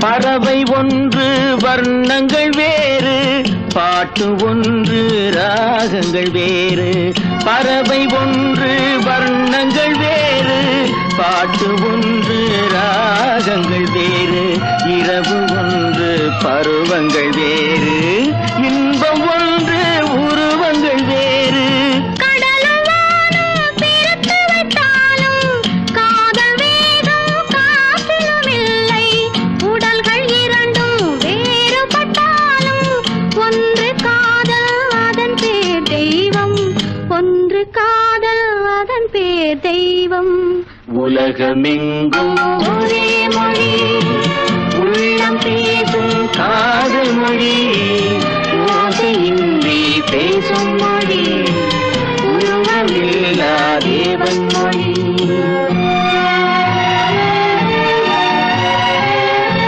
பறவை ஒன்று வர்ணங்கள் வேறு பாட்டு ஒன்று ராகங்கள் வேறு. பறவை ஒன்று வர்ணங்கள் வேறு பாட்டு ஒன்று ராகங்கள் வேறு. இரவு ஒன்று பருவங்கள் வேறு. ஒன்று காதல் அதன் பேர் தெய்வம். ஒன்று காதல் அதன் பேர் தெய்வம். உலகமெங்கும் ஒரே மொழி. உள்ளம் பேசும் காதல் மொழி. பேசும் மொழி.